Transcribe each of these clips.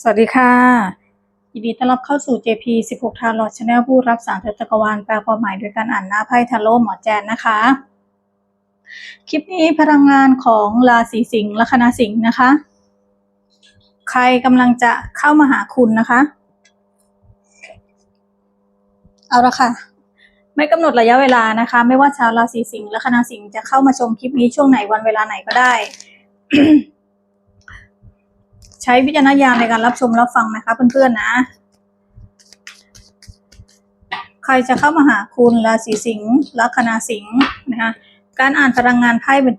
สวัสดีค่ะ ยินดีต้อนรับเข้าสู่ JP 16 ทาร์ลอ c ช n แนลผู้รับสารเทพจักรวาลแปลความหมายโดยการอ่านหน้าไพ่ทาโร่หมอแจนนะคะ คลิปนี้พลังงานของราศีสิงห์ลัคนาสิงห์นะคะ ใครกำลังจะเข้ามาหาคุณนะคะ เอาละค่ะ ไม่กำหนดระยะเวลานะคะ ไม่ว่าชาวราศีสิงห์ลัคนาสิงห์จะเข้ามาชมคลิปนี้ช่วงไหนวันเวลาไหนก็ได้ ใช้วิจารณญาณในการรับชมรับฟังนะคะเพื่อนๆนะ ใครจะเข้ามาหาคุณราศีสิงห์ลัคนาสิงห์นะคะการอ่านพลังงานไพ่เป็น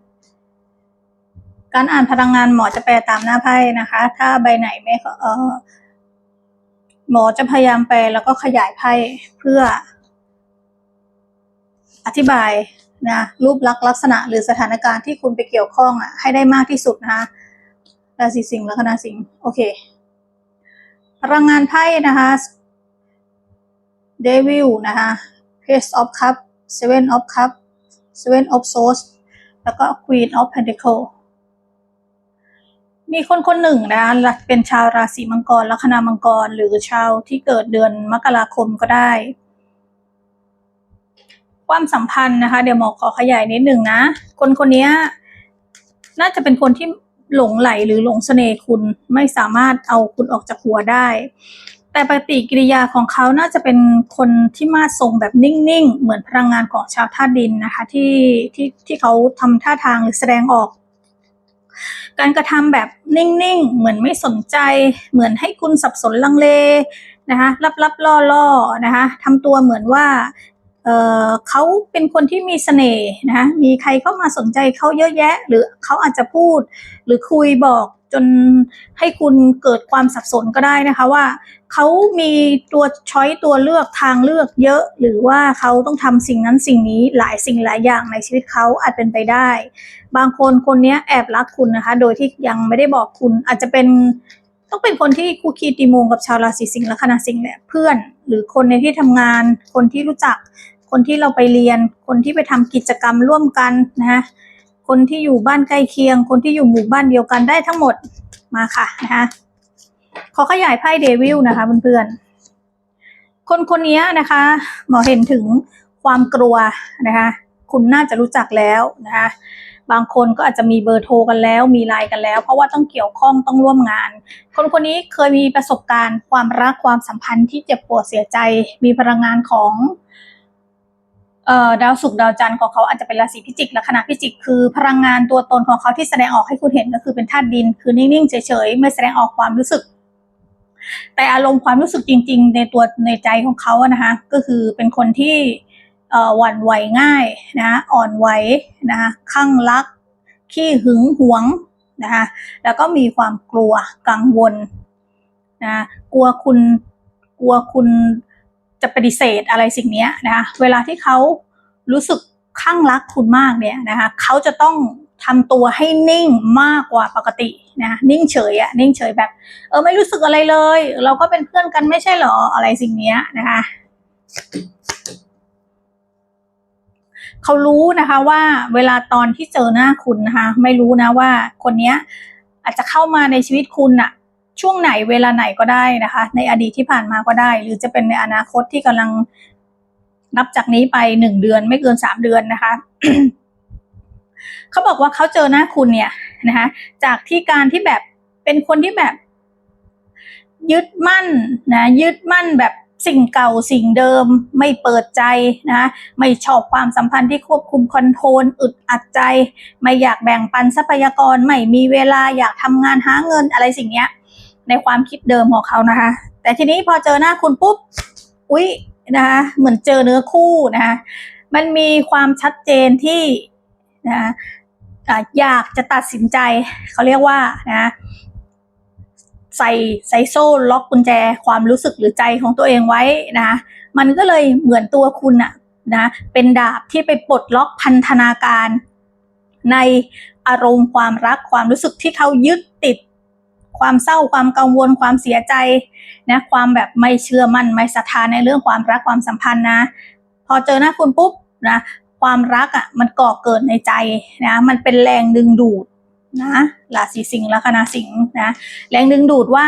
การอ่านพลังงานหมอจะแปลตามหน้าไพ่นะคะ ถ้าใบไหนไม่เออหมอจะพยายามแปลแล้วก็ขยายไพ่เพื่อ อธิบายนะรูปลักษณ์ลักษณะหรือสถานการณ์ที่คุณไปเกี่ยวข้องอะให้ได้มากที่สุดนะคะ ราศีสิงห์ลัคนาสิงห์โอเคพลังงานไพ่นะคะเดวิลนะคะ Page of Cup Seven of Cup Seven of Swords แล้วก็ Queen of Pentacle มีคนคนหนึ่งนะคะเป็นชาวราศีมังกรลัคนามังกร หรือชาวที่เกิดเดือนมกราคมก็ได้ ความสัมพันธ์นะคะ เดี๋ยวหมอขอขยายนิดหนึ่งนะ คนคนนี้น่าจะเป็นคนที่ หลงไหลหรือหลงเสน่ห์คุณไม่สามารถเอาคุณออกจากหัวได้ แต่ปฏิกิริยาของเขาน่าจะเป็นคนที่มาทรงแบบนิ่งๆ เหมือนพลังงานของชาวธาตุดินนะคะที่ที่ที่เขาทำท่าทางหรือแสดงออก การกระทำแบบนิ่งๆ เหมือนไม่สนใจ เหมือนให้คุณสับสนลังเลนะคะลับๆล่อๆนะคะทำตัวเหมือนว่า เเขาเป็นคนที่มีเสน่ห์นะมีใครเข้ามาสนใจเขาเยอะแยะ หรือเขาอาจจะพูด หรือคุยบอกจนให้คุณเกิดความสับสนก็ได้นะคะว่าเขามีตัวช้อยตัวเลือกทางเลือกเยอะ หรือว่าเขาต้องทำสิ่งนั้นสิ่งนี้หลายสิ่งหลายอย่างในชีวิตเขาอาจเป็นไปได้ บางคนคนนี้แอบรักคุณนะคะ โดยที่ยังไม่ได้บอกคุณอาจจะเป็นต้องเป็นคนที่คู่คีตีมงกับชาวราศีสิงห์และคณะสิงห์แหละเพื่อน หรือคนในที่ทำงานคนที่รู้จัก คนที่เราไปเรียน คนที่ไปทำกิจกรรมร่วมกันนะคะคนที่อยู่บ้านใกล้เคียง คนที่อยู่หมู่บ้านเดียวกันได้ทั้งหมดมาค่ะนะคะขอขยายไพ่เดวิลนะคะเพื่อนๆคนคนนี้นะคะหมอเห็นถึงความกลัวนะคะคุณน่าจะรู้จักแล้วนะคะบางคนก็อาจจะมีเบอร์โทรกันแล้ว มีไลน์กันแล้ว เพราะว่าต้องเกี่ยวข้องต้องร่วมงาน คนคนนี้เคยมีประสบการณ์ ความรักความสัมพันธ์ที่เจ็บปวดเสียใจ มีพลังงานของ ดาวศุกร์ดาวจันทร์ของเขาอาจจะเป็นราศีพิจิกลัคนาพิจิก คือพลังงานตัวตนของเขาที่แสดงออกให้คุณเห็นก็คือเป็นธาตุดิน คือนิ่งๆเฉยๆไม่แสดงออกความรู้สึก แต่อารมณ์ความรู้สึกจริง ๆ ในตัวในใจของเขาอะนะคะ ก็คือเป็นคนที่เอ่อหวั่นไหวง่ายนะอ่อนไหวนะคะข้างรัก ขี้หึงหวงนะคะแล้วก็มีความกลัวกังวลนะกลัวคุณกลัวคุณ จะปฏิเสธอะไรสิ่งนี้นะคะเวลาที่เขารู้สึกข้างรักคุณมากเนี่ยนะคะเขาจะต้องทำตัวให้นิ่งมากกว่าปกตินะนิ่งเฉยอะนิ่งเฉยแบบ เออไม่รู้สึกอะไรเลย เราก็เป็นเพื่อนกันไม่ใช่หรออะไรสิ่งนี้นะคะเขารู้นะคะว่าเวลาตอนที่เจอหน้าคุณนะคะ ไม่รู้นะว่าคนเนี้ยอาจจะเข้ามาในชีวิตคุณอะ ช่วงไหนเวลาไหนก็ได้นะคะ ในอดีตที่ผ่านมาก็ได้ หรือจะเป็นในอนาคตที่กำลังนับจากนี้ไปหนึ่งเดือนไม่เกินสามเดือนนะคะเขาบอกว่าเขาเจอหน้าคุณเนี่ยนะคะจากที่การที่แบบเป็นคนที่แบบ ยึดมั่นนะยึดมั่นแบบสิ่งเก่าสิ่งเดิมไม่เปิดใจนะไม่ชอบความสัมพันธ์ที่ควบคุมคอนโทรลอึดอัดใจ ไม่อยากแบ่งปันทรัพยากร ไม่มีเวลาอยากทำงานหาเงินอะไรสิ่งเนี้ย ในความคิดเดิมของเขานะคะ แต่ทีนี้พอเจอหน้าคุณปุ๊บ อุ๊ยนะคะเหมือนเจอเนื้อคู่นะคะมันมีความชัดเจนที่นะอะอยากจะตัดสินใจ เขาเรียกว่านะใส่ใส่โซ่ล็อกกุญแจความรู้สึกหรือใจของตัวเองไว้นะคะมันก็เลยเหมือนตัวคุณอะนะเป็นดาบที่ไปปลดล็อกพันธนาการ ในอารมณ์ความรักความรู้สึกที่เขายึดติด ความเศร้าความกังวลความเสียใจนะความแบบไม่เชื่อมั่นไม่ศรัทธาในเรื่องความรักความสัมพันธ์นะ พอเจอหน้าคุณปุ๊บนะความรักอะมันก่อเกิดในใจนะมันเป็นแรงดึงดูดนะราศีสิงห์ลัคนาสิงห์นะแรงดึงดูดว่า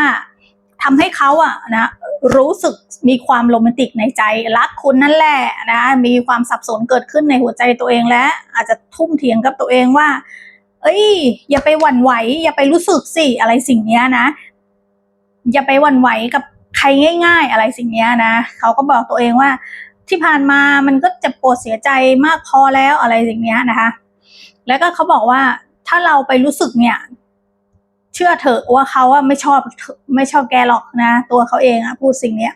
ทำให้เขาอะนะรู้สึกมีความโรแมนติกในใจ รักคุณนั่นแหละนะมีความสับสนเกิดขึ้นในหัวใจตัวเองและอาจจะทุ่มเถียงกับตัวเองว่า เอ้ย อย่าไปหวั่นไหว อย่าไปรู้สึกสิอะไรสิ่งเนี้ยนะ อย่าไปหวั่นไหวกับใครง่าย ๆ อะไรสิ่งเนี้ยนะเขาก็บอกตัวเองว่า ที่ผ่านมามันก็เจ็บปวดเสียใจมากพอแล้วอะไรสิ่งเนี้ยนะคะ แล้วก็เขาบอกว่าถ้าเราไปรู้สึกเนี่ยเชื่อเถอะว่าเขาอะไม่ชอบไม่ชอบแกหรอกนะ ตัวเขาเองอะพูดสิ่งเนี้ย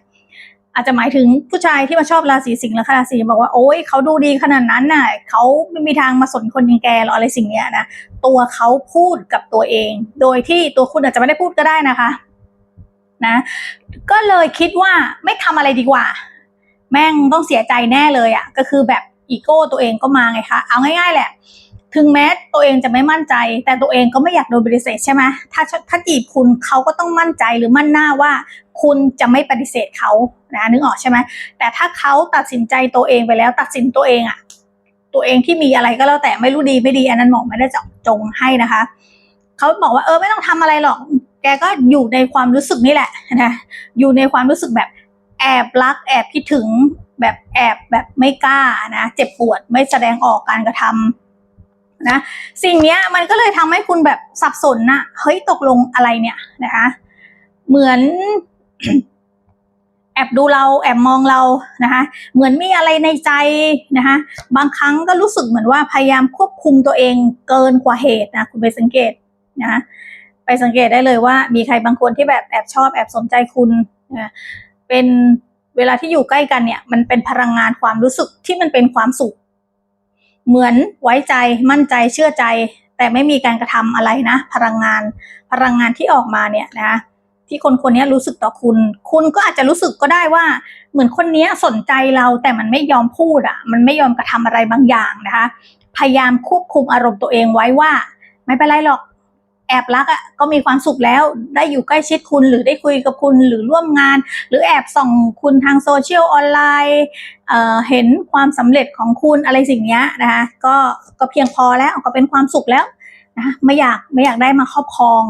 อาจจะหมายถึงผู้ชายที่มาชอบราศีสิงห์และราศีบอกว่าโอ้ยเขาดูดีขนาดนั้นน่ะเขาไม่มีทางมาสนคนอย่างแกหรออะไรสิ่งเนี้ยนะตัวเขาพูดกับตัวเอง โดยที่ตัวคุณอาจจะไม่ได้พูดก็ได้นะคะ นะ ก็เลยคิดว่าไม่ทำอะไรดีกว่า แม่งต้องเสียใจแน่เลยอะ่ะ ก็คือแบบอีโก้ตัวเองก็มาไงคะเอาง่ายๆแหละ ถึงแม้ตัวเองจะไม่มั่นใจ แต่ตัวเองก็ไม่อยากโดนปฏิเสธใช่ไหมถ้าถ้าจีบคุณเขาก็ต้องมั่นใจหรือมั่นหน้าว่า คุณจะไม่ปฏิเสธเขานะนึกออกใช่ไหมแต่ถ้าเขาตัดสินใจตัวเองไปแล้วตัดสินตัวเองอะตัวเองที่มีอะไรก็แล้วแต่ไม่รู้ดีไม่ดีอันนั้นหมอไม่ได้จจงให้นะคะเขาบอกว่าเออไม่ต้องทำอะไรหรอก แกก็อยู่ในความรู้สึกนี่แหละนะอยู่ในความรู้สึกแบบแอบรัก แอบคิดถึงแบบแอบแบบไม่กล้านะเจ็บปวดไม่แสดงออกการกระทำ นะสิ่งเนี้ยมันก็เลยทำให้คุณแบบสับสนนะเฮ้ยตกลงอะไรเนี่ยนะคะ เหมือนแอบดูเราแอบมองเรานะคะ เหมือนมีอะไรในใจนะคะ บางครั้งก็รู้สึกเหมือนว่าพยายามควบคุมตัวเองเกินกว่าเหตุนะคุณไปสังเกตนะไปสังเกตได้เลยว่า มีใครบางคนที่แบบแอบชอบแอบสนใจคุณนะเป็นเวลาที่อยู่ใกล้กันเนี่ย มันเป็นพลังงานความรู้สึกที่มันเป็นความสุข เหมือนไว้ใจมั่นใจเชื่อใจ แต่ไม่มีการกระทำอะไรนะ พลังงาน พลังงานที่ออกมาเนี่ยนะที่คนคนนี้รู้สึกต่อคุณ คุณก็อาจจะรู้สึกก็ได้ว่า เหมือนคนนี้สนใจเราแต่มันไม่ยอมพูดอะ มันไม่ยอมกระทำอะไรบางอย่างนะคะ พยายามควบคุมอารมณ์ตัวเองไว้ว่า ไม่เป็นไรหรอก แอบรักอะ่ะก็มีความสุขแล้วได้อยู่ใกล้ชิดคุณหรือได้คุยกับคุณหรือร่วมงาน หรือแอบส่องคุณทางโซเชียลออนไลน์เเห็นความสำเร็จของคุณอะไรสิ่งนี้นะคะก็ก็เพียงพอแล้วก็เป็นความสุขแล้วนะไม่อยากไม่อยากได้มาครอบครอง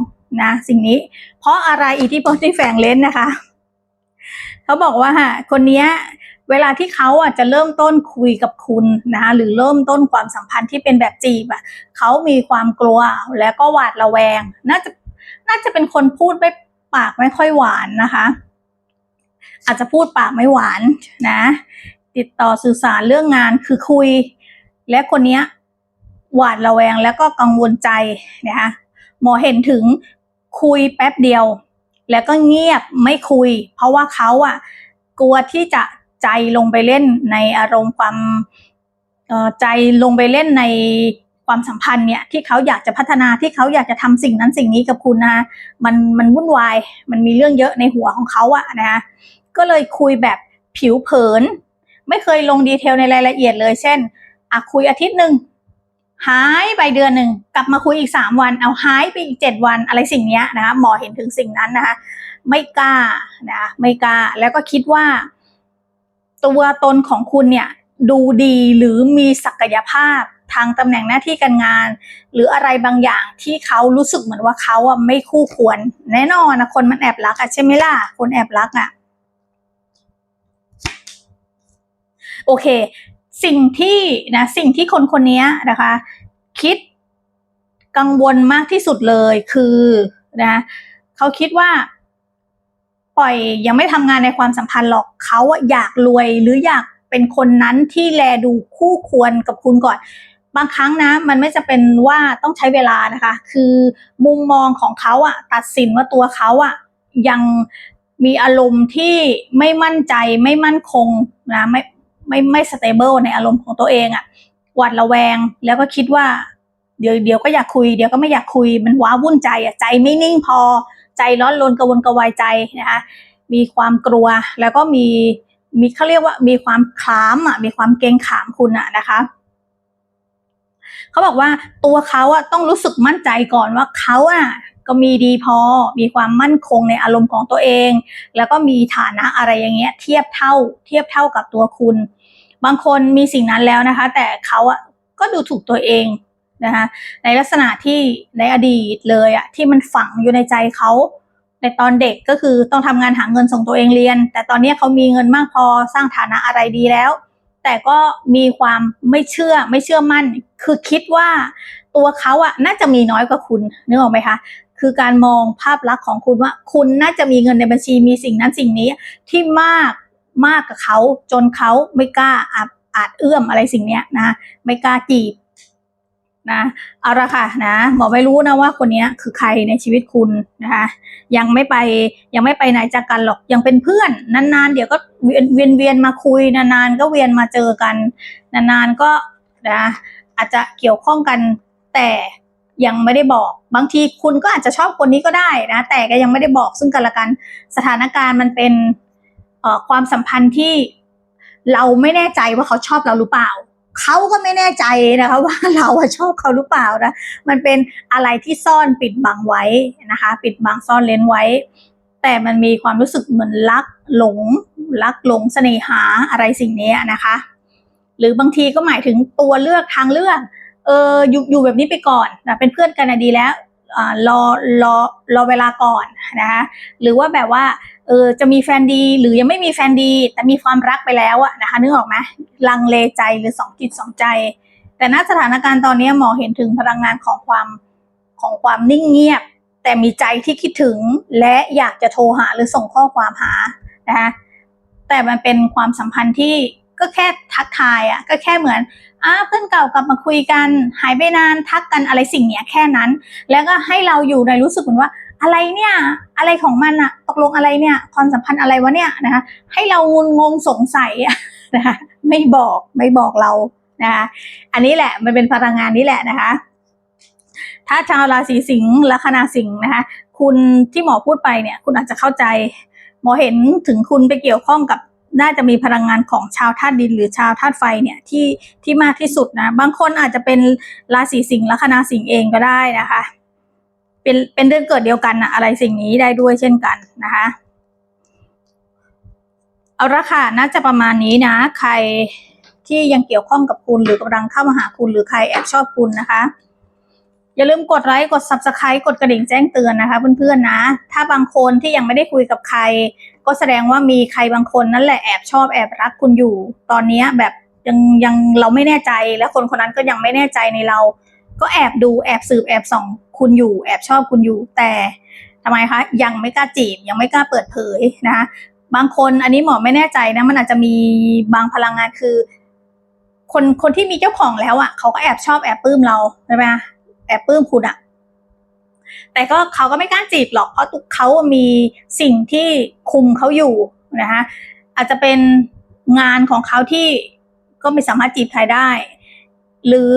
นะสิ่งนี้ เพราะอะไรอิทธิพลที่แฝงเลนนะคะ เขาบอกว่าคนนี้ เวลาที่เขาอะจะเริ่มต้นคุยกับคุณนะคะหรือเริ่มต้นความสัมพันธ์ที่เป็นแบบจีบอะเขามีความกลัวแล้วก็หวาดระแวง น่าจะน่าจะเป็นคนพูดไม่ปากไม่ค่อยหวานนะคะ อาจจะพูดปากไม่หวานนะ ติดต่อสื่อสารเรื่องงานคือคุย และคนนี้หวาดระแวงแล้วก็กังวลใจนะคะหมอเห็นถึงคุยแป๊บเดียว แล้วก็เงียบไม่คุย เพราะว่าเขาอะกลัวที่จะ ใจลงไปเล่นในอารมณ์ความใจลงไปเล่นในความสัมพันธ์เนี่ยที่เขาอยากจะพัฒนาที่เขาอยากจะทำสิ่งนั้นสิ่งนี้กับคุณนะมันมันวุ่นวายมันมีเรื่องเยอะในหัวของเขาอะนะก็เลยคุยแบบผิวเผิน ไม่เคยลงดีเทลในรายละเอียดเลย เช่นอะคุยอาทิตย์หนึ่งหายไปเดือนหนึ่งกลับมาคุยอีกสามวันเอาหายไปอีกเจ็ดวันอะไรสิ่งนี้นะคะหมอเห็นถึงสิ่งนั้นนะคะไม่กล้านะไม่กล้าแล้วก็คิดว่า ตัวตนของคุณเนี่ยดูดีหรือมีศักยภาพทางตำแหน่งหน้าที่การงาน หรืออะไรบางอย่างที่เขารู้สึกเหมือนว่าเขาอะไม่คู่ควร แน่นอนนะคนมันแอบรักอะใช่ไหมล่ะคนแอบรักอะโอเค สิ่งที่นะสิ่งที่คนคนนี้นะคะ คิดกังวลมากที่สุดเลยคือนะเขาคิดว่า ปล่อยยังไม่ทำงานในความสัมพันธ์หรอกเขาอยากรวยหรืออยากเป็นคนนั้นที่แลดูคู่ควรกับคุณก่อน บางครั้งนะ มันไม่จะเป็นว่าต้องใช้เวลานะคะ คือมุมมองของเขาอะตัดสินว่าตัวเขาอะยังมีอารมณ์ที่ไม่มั่นใจไม่มั่นคงนะไม่ไม่ไม่สเตเบิลในอารมณ์ของตัวเองอะหวาดระแวงแล้วก็คิดว่าเดี๋ยวเดี๋ยวก็อยากคุยเดี๋ยวก็ไม่อยากคุยมันว้าวุ่นใจอะใจไม่นิ่งพอ ใจร้อนรนกระวนกระวายใจนะคะมีความกลัวแล้วก็มีมีเขาเรียกว่ามีความคล้ามอะมีความเกรงขามคุณอะนะคะเขาบอกว่าตัวเขาอะต้องรู้สึกมั่นใจก่อนว่าเขาอะก็มีดีพอ มีความมั่นคงในอารมณ์ของตัวเอง แล้วก็มีฐานะอะไรอย่างเงี้ย เทียบเท่า เทียบเท่ากับตัวคุณ บางคนมีสิ่งนั้นแล้วนะคะ แต่เขาอะก็ดูถูกตัวเอง นะคะในลักษณะที่ในอดีตเลยอะที่มันฝังอยู่ในใจเขาในตอนเด็กก็คือต้องทำงานหาเงินส่งตัวเองเรียน แต่ตอนนี้เขามีเงินมากพอสร้างฐานะอะไรดีแล้ว แต่ก็มีความไม่เชื่อไม่เชื่อมั่น คือคิดว่าตัวเขาอะน่าจะมีน้อยกว่าคุณนึกออกไหมคะคือการมองภาพลักษณ์ของคุณว่า คุณน่าจะมีเงินในบัญชีมีสิ่งนั้นสิ่งนี้ที่มากมากกับเขาจนเขาไม่กล้าอาจอาจเอื้อมอะไรสิ่งเนี้ยนะไม่กล้าจีบ นะเอาละค่ะนะหมอไม่รู้นะว่าคนนี้คือใครในชีวิตคุณนะคะ ยังไม่ไปยังไม่ไปไหนจากกันหรอกยังเป็นเพื่อนนานๆ เดี๋ยวก็เวียนเวียนเวียนมาคุยนานๆก็เวียนมาเจอกัน นานๆก็นะอาจจะเกี่ยวข้องกันแต่ยังไม่ได้บอก บางทีคุณก็อาจจะชอบคนนี้ก็ได้นะ แต่ก็ยังไม่ได้บอกซึ่งกันและกันสถานการณ์มันเป็นความสัมพันธ์ที่เราไม่แน่ใจว่าเขาชอบเราหรือเปล่า เขาก็ไม่แน่ใจนะคะว่าเราชอบเขาหรือเปล่านะ มันเป็นอะไรที่ซ่อนปิดบังไว้นะคะ ปิดบังซ่อนเลนไว้ แต่มันมีความรู้สึกเหมือนรักหลง รักหลงเสน่หาอะไรสิ่งนี้นะคะ หรือบางทีก็หมายถึงตัวเลือกทางเลือก เอออยู่อยู่แบบนี้ไปก่อนนะเป็นเพื่อนกันดีแล้วอรอรอรอเวลาก่อนนะคะหรือว่าแบบว่า เออจะมีแฟนดีหรือยังไม่มีแฟนดี แต่มีความรักไปแล้วอะนะคะนึกออกไหมลังเลใจหรือสองจิตสองใจ แต่ณสถานการณ์ตอนนี้หมอเห็นถึงพลังงานของความของความนิ่งเงียบ แต่มีใจที่คิดถึงและอยากจะโทรหาหรือส่งข้อความหานะคะแต่มันเป็นความสัมพันธ์ที่ก็แค่ทักทายอะก็แค่เหมือนอ้าเพื่อนเก่ากลับมาคุยกัน หายไปนานทักกันอะไรสิ่งเนี้ยแค่นั้น แล้วก็ให้เราอยู่ในรู้สึกเหมือนว่า อะไรเนี่ย อะไรของมันอะตกลงอะไรเนี่ย ความสัมพันธ์อะไรวะเนี่ยนะคะ ให้เรางุนงงสงสัยนะคะไม่บอกไม่บอกเรานะคะอันนี้แหละมันเป็นพลังงานนี้แหละนะคะ ถ้าชาวราศีสิงห์ลัคนาสิงห์นะคะ คุณที่หมอพูดไปเนี่ย คุณอาจจะเข้าใจ หมอเห็นถึงคุณไปเกี่ยวข้องกับน่าจะมีพลังงานของชาวธาตุดินหรือชาวธาตุไฟเนี่ยที่ที่มากที่สุดนะ บางคนอาจจะเป็นราศีสิงห์ลัคนาสิงห์เองก็ได้นะคะ เป็นเป็นเรื่องเกิดเดียวกันนะอะไรสิ่งนี้ได้ด้วยเช่นกันนะคะ เอาละค่ะน่าจะประมาณนี้นะ ใครที่ยังเกี่ยวข้องกับคุณหรือกำลังเข้ามาหาคุณหรือใครแอบชอบคุณนะคะ อย่าลืมกดไลค์กด subscribe กดกระดิ่งแจ้งเตือนนะคะ เพื่อนๆนะ ถ้าบางคนที่ยังไม่ได้คุยกับใคร ก็แสดงว่ามีใครบางคนนั่นแหละแอบชอบแอบรักคุณอยู่ ตอนนี้แบบยังยังเราไม่แน่ใจและคนคนนั้นก็ยังไม่แน่ใจในเรา ก็แอบดูแอบสืบแอบส่อง คุณอยู่ แอบชอบคุณอยู่ แต่ทำไมคะยังไม่กล้าจีบยังไม่กล้าเปิดเผยนะคะบางคนอันนี้หมอไม่แน่ใจนะมันอาจจะมีบางพลังงานคือ คนคนที่มีเจ้าของแล้วอะเขาก็แอบชอบแอบปลื้มเราใช่ไหมแอบปลื้มคุณอะแต่ก็เขาก็ไม่กล้าจีบหรอกเพราะทุกเขามีสิ่งที่คุมเขาอยู่นะคะอาจจะเป็นงานของเขาที่ก็ไม่สามารถจีบใครได้ หรือ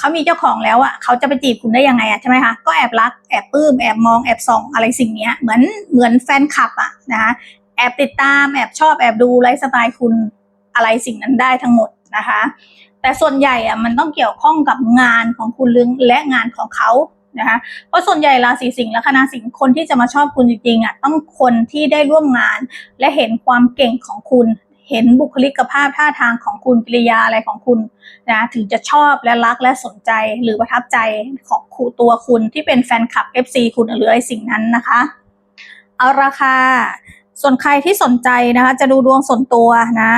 เขามีเจ้าของแล้วอะเขาจะไปจีบคุณได้ยังไงอะใช่ไหมคะก็แอบรักแอบปลื้มแอบมองแอบส่องอะไรสิ่งเนี้ยเหมือนเหมือนแฟนคลับอะนะคะแอบติดตามแอบชอบแอบดูไลฟ์สไตล์คุณอะไรสิ่งนั้นได้ทั้งหมดนะคะ แต่ส่วนใหญ่อะมันต้องเกี่ยวข้องกับงานของคุณลึงและงานของเขานะคะเพราะส่วนใหญ่ราศีสิงห์และคณะสิงห์คนที่จะมาชอบคุณจริงๆอะต้องคนที่ได้ร่วมงาน และเห็นความเก่งของคุณ เห็นบุคลิกภาพท่าทางของคุณกิริยาอะไรของคุณนะถึงจะชอบและรักและสนใจหรือประทับใจของครูตัวคุณที่เป็นแฟนคลับ FC คุณหรือไรสิ่งนั้นนะคะเอาราคาส่วนใครที่สนใจนะคะ จะดูดวงส่วนตัวนะ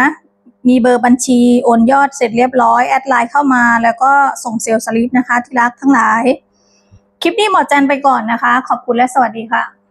มีเบอร์บัญชีโอนยอดเสร็จเรียบร้อย แอดไลน์เข้ามาแล้วก็ส่งเซลล์สลิปนะคะ ที่รักทั้งหลาย คลิปนี้หมอแจนไปก่อนนะคะ ขอบคุณและสวัสดีค่ะ